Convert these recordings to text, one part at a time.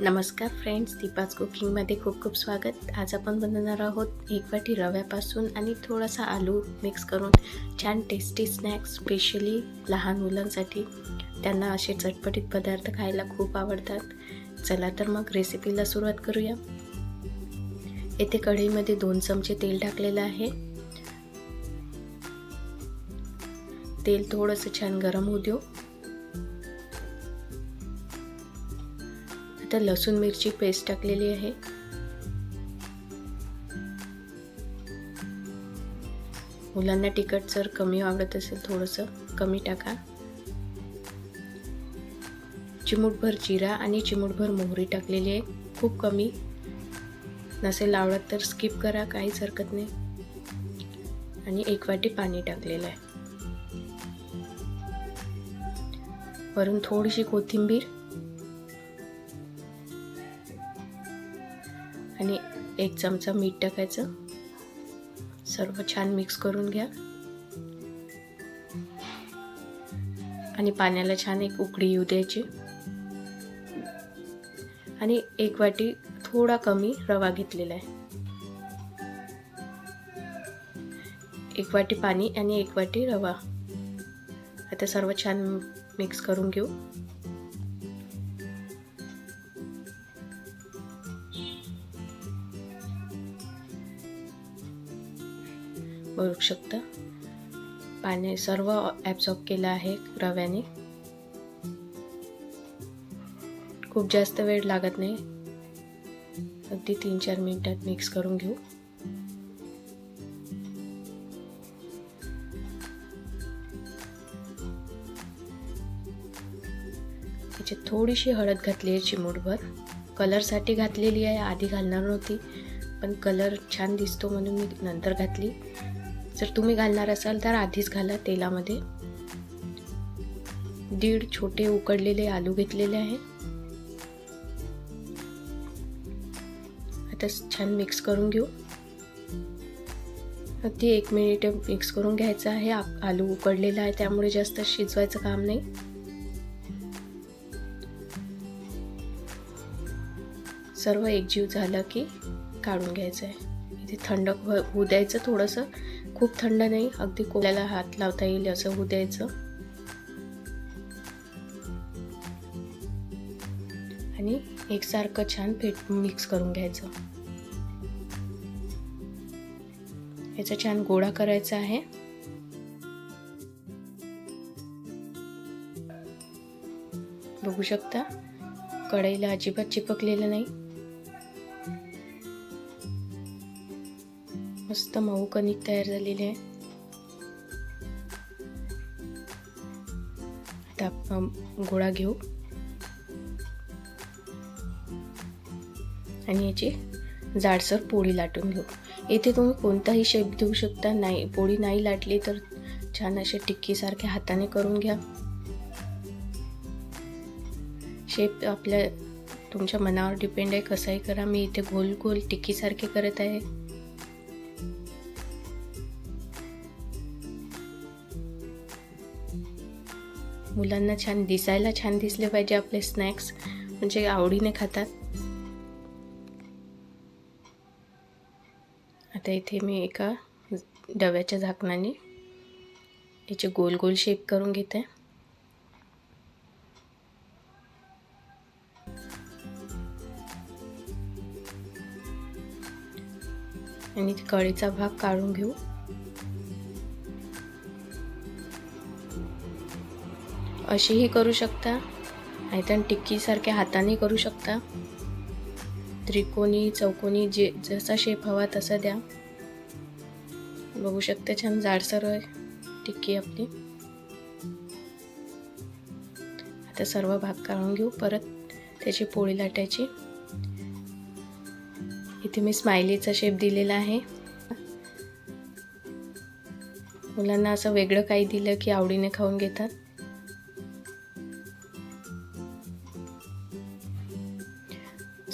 नमस्कार फ्रेंड्स दीपाज कुकिंगमध्ये खूप खूप स्वागत. आज आपण बनवणार आहोत एक वाटी रव्यापासून आणि थोडासा आलू मिक्स करून छान टेस्टी स्नॅक्स स्पेशली लहान मुलांसाठी. त्यांना असे चटपटीत पदार्थ खायला खूप आवडतात. चला तर मग रेसिपीला सुरुवात करूया. येथे कढईमध्ये दोन चमचे तेल टाकलेलं आहे. तेल थोडंसं छान गरम होऊ देऊ. इथं लसूण मिरची पेस्ट टाकलेली आहे. मुलांना तिखट जर कमी आवडत असेल थोडंसं कमी टाका. चिमूटभर जिरा आणि चिमूटभर मोहरी टाकलेली आहे खूप कमी. नसेल आवडत तर स्किप करा काहीच हरकत नाही. आणि एक वाटी पाणी टाकलेलं आहे. वरून थोडीशी कोथिंबीर एक चमचा मीठ टाकायचं. सर्व छान मिक्स करून घ्या. आणि पाण्याला छान एक उकळी येऊ द्यायची. आणि एक वाटी थोडा कमी रवा घेतलेला आहे. एक वाटी पाणी आणि एक वाटी रवा. आता सर्व छान मिक्स करून घेऊ. बघू शकता. पाणी सर्व ॲब्झॉर्ब केलं आहे रव्याने. खूप जास्त वेळ लागत नाही. अगदी तीन चार मिनिटात मिक्स करून घेऊ. त्याच्यात थोडीशी हळद घातली आहे चिमूटभर. कलरसाठी घातलेली आहे आधी घालणार नव्हती पण कलर छान दिसतो म्हणून मी नंतर घातली. जर तुम्ही घालणार असाल तर आधीच घाला तेलामध्ये. दीड छोटे उकडलेले आलू घेतलेले आहे. आता छान मिक्स करून घेऊ. अगदी एक मिनिट मिक्स करून घ्यायचं आहे. आलू उकडलेला आहे त्यामुळे जास्त शिजवायचं काम नाही. सर्व एकजीव झालं की काढून घ्यायचं आहे. ते थंड होऊ द्यायचं थोडंसं खूप थंड नाही अगदी कोल्याला हात लावता येईल असं होऊ द्यायचं. आणि एकसारखं छान फेट मिक्स करून घ्यायचं. याचा छान गोळा करायचा आहे. बघू शकता कढईला अजिबात चिपकलेलं नाही. मस्त मऊ कणिक तयार झालेली आहे. आता आपण गोळा घेऊ. आणि याची जाडसर पोळी लाटून घेऊ. येथे तुम्ही कोणताही शेप देऊ शकता. नाही पोळी नाही लाटली तर छान असे टिक्कीसारखे हाताने करून घ्या. शेप आपल्या तुमच्या मनावर डिपेंड आहे. कसाही करा. मी इथे गोल गोल टिक्कीसारखे करत आहे. मुलांना छान दिसायला छान दिसले पाहिजे आपले स्नॅक्स म्हणजे आवडीने खातात. आता इथे मी एका डव्याच्या झाकणाने याचे गोल गोल शेप करून घेते. आणि कळीचा भाग काढून घेऊ. अशीही करू शकता. नाहीतर टिक्कीसारख्या हाताने करू शकता. त्रिकोणी चौकोनी जे जसा शेप हवा तसा द्या. बघू शकता छान जाडसर आहे टिक्की आपली. आता सर्व भाग काढून घेऊ. परत त्याची पोळी लाटायची. इथे मी स्माइलीचा शेप दिलेला आहे. मुलांना असं वेगळं काही दिलं की आवडीने खाऊन घेतात.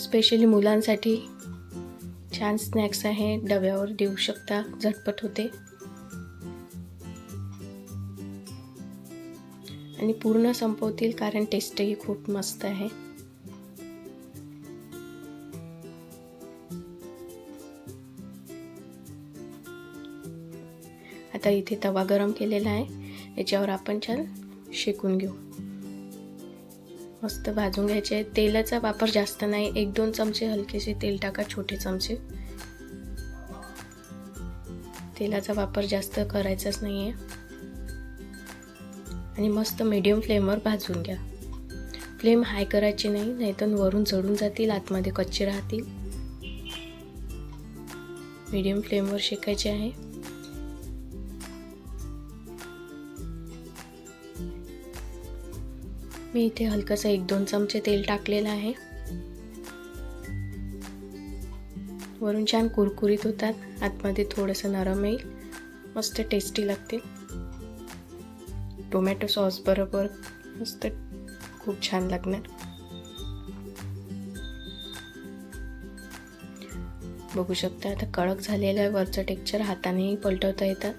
स्पेशली मुलांसाठी छान स्नॅक्स आहे डब्यावर देऊ शकता झटपट होते. आणि पूर्ण संपवतील कारण टेस्टही खूप मस्त आहे. आता इथे तवा गरम केलेला आहे. याच्यावर आपण छान शेकून घेऊ. मस्त भाजून घ्यायचे. आहे तेलाचा वापर जास्त नाही. एक दोन चमचे हलकेसे तेल टाका छोटे चमचे. तेलाचा वापर जास्त करायचाच नाही आहे आणि मस्त मीडियम फ्लेमवर भाजून घ्या. फ्लेम हाय करायची नाही नाहीतर वरून चढून जातील आतमध्ये कच्चे राहतील. मीडियम फ्लेमवर शेकायचे आहे. मी इथे हलकंसं एक दोन चमचे तेल टाकलेलं आहे. वरून छान कुरकुरीत होतात. आतमध्ये थोडंसं नरम येईल. मस्त टेस्टी लागते टोमॅटो सॉस बरोबर मस्त खूप छान लागणार. बघू शकता आता कडक झालेलं आहे वरचं टेक्चर हातानेही पलटवता येतात.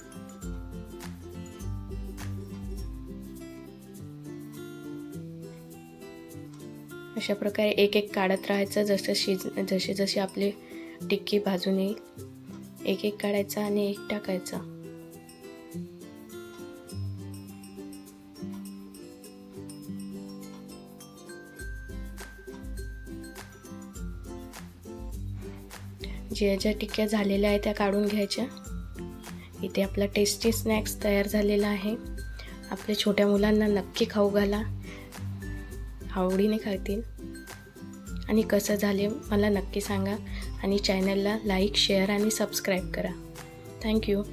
अशा प्रकारे एक एक काढत राहायचं जसं शिज जसे जशी आपले टिक्की भाजून येईल एक एक काढायचा आणि एक टाकायचा. ज्या ज्या टिक्क्या झालेल्या आहेत त्या काढून घ्यायच्या. इथे आपला टेस्टी स्नॅक्स तयार झालेला आहे. आपल्या छोट्या मुलांना नक्की खाऊ घाला. आवडीने खातील. आणि कसं झाले मला नक्की सांगा. आणि चॅनलला लाईक शेअर आणि सबस्क्राईब करा. Thank you